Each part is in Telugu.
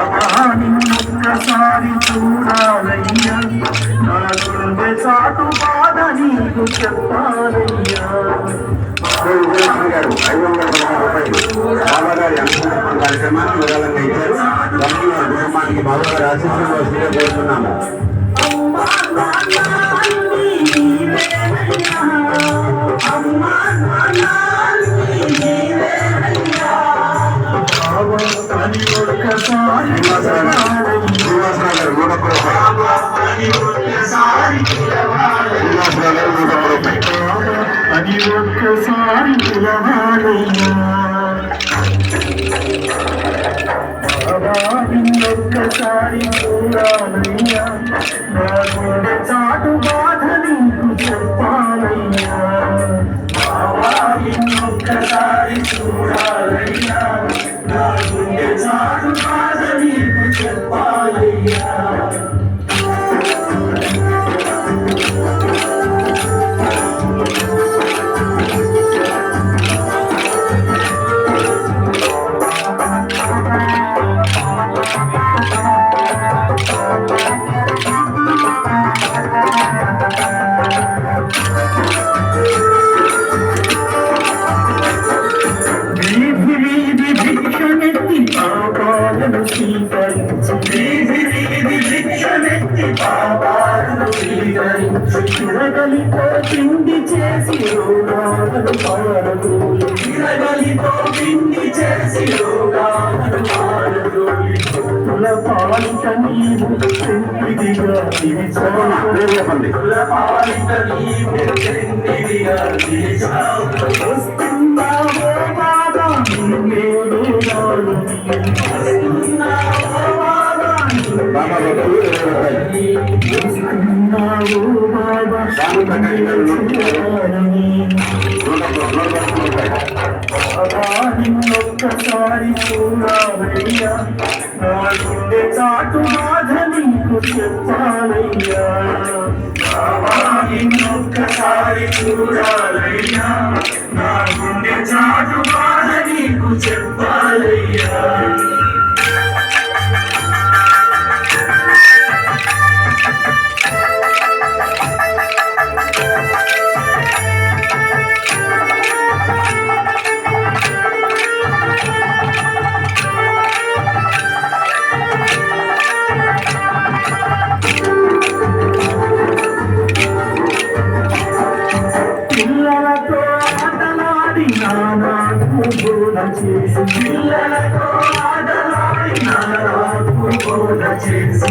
అపాని ఒక్కసారి చూడాలయ్యా. నా గుండె చాటు బాధ నీకు చెప్పాలయ్యా సన్మానం కార్యక్రమాన్ని ఇచ్చారు. దానికి వారి కుటుంబానికి బాబాగారి ఆశీస్సులు వస్తుందో కోరుతున్నాము. అది ఒక్కసారి అన్నీ నా గుండె చాటు బాధ తిరగలితో పిండి చేసి రోగాలను పాడదు తిరగలితో పిండి చేసి రోగాలను పాడదు భక్తుల పాలిట నీవు చెప్పండి వస్తున్నావో నాడు వస్తున్నావో ఒక్కసారి చూడాలయ్యా నా గుండె చాటు బాధ నీకు చెప్పాలయ్యా. చూడాలయ్యా నా గుండె చాటు బాధ నీకు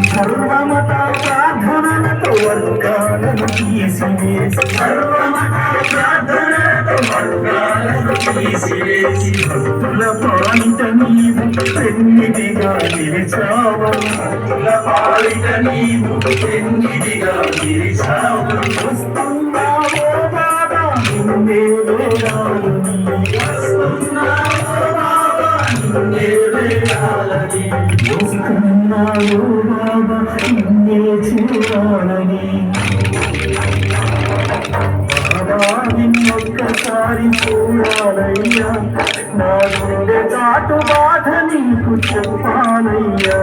సర్వమత ప్రార్థనలతో వర్గాలను తీసివేసి సర్వమత ప్రార్థనలతో వర్గాలను తీసివేసి భక్తుల పాలిట నీవు పెన్నిదిగా నిలిచావు భక్తుల పాలిట నీవు పెన్నిదిగా నిలిచావు వస్తున్నావో బాబా నిన్నే వేడాలని వస్తున్నావో బాబా నిన్నే వేడాలని వస్తున్నావో బాబా నిన్నే చూడాలని. బాబా నిన్నొక్కసారి చూడాలయ్యా. నా గుండె దాటు బాధ నీకు చెప్పాలయ్యా.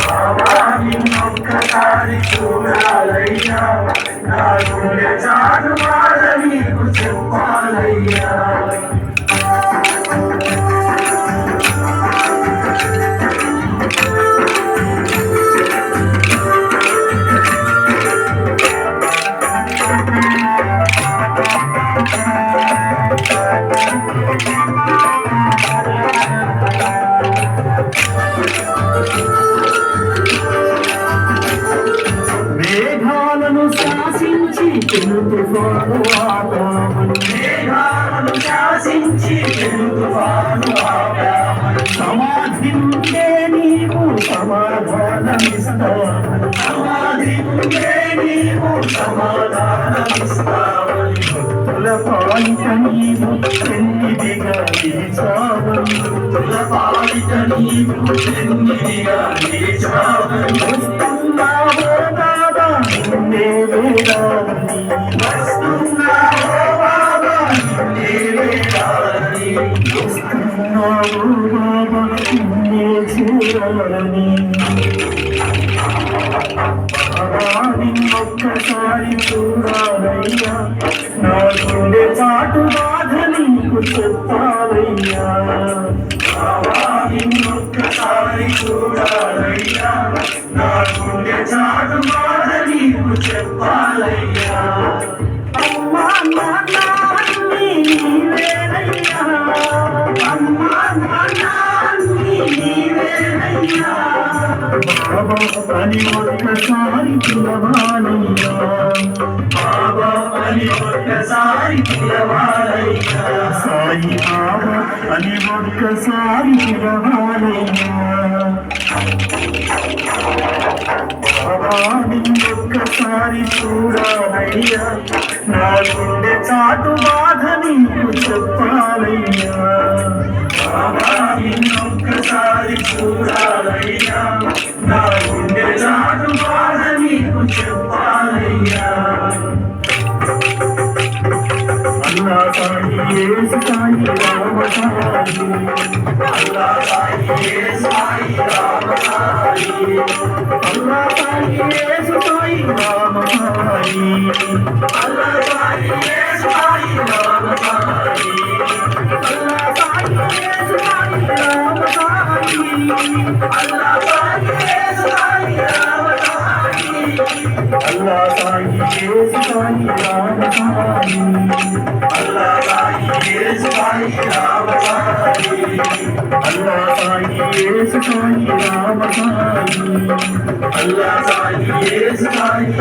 బాబా నిన్నొక్కసారి చూడాలయ్యా. నా గుండె దాటు బాధ నీకు చెప్పాలయ్యా. సమాధిందే నీవు సమాధానమిస్తావు? సమాధిందే నీవు సమాధానమిస్తావు? భక్తుల పాలిత నీవు చూడాలయ్యా నా గుండె చాటు బాధ నీకు చెప్పాలయ్యా. ఒక్కసారి చూడాలయ్యా. నా గుండె చాటు బాధ నీకు చెప్పాలయ్యా. అమ్మా నాన్న నీవేనయ్యా. అమ్మా నాన్న నీవేనయ్యా. బాబా అని ఒక్కసారి పిలవాలయ్యా ఒక్కసారి సాయి బాబా అని ఒక్కసారి పిలవాలయ్యా బాబా చూడాలయ్యా. నా గుండె చాటు బాధ నీకు చెప్పాలయ్యా. బాబా నిన్నొక్కసారి చూడాలయ్యా. నా గుండె is Sai Rama Sai is Sai Allah Sai is Sai Rama Hari. Allah Sai is Sai Rama Sai. Allah Sai is Sai Rama Sai. Sai Ram Sai Allah Allah Sai yes Sai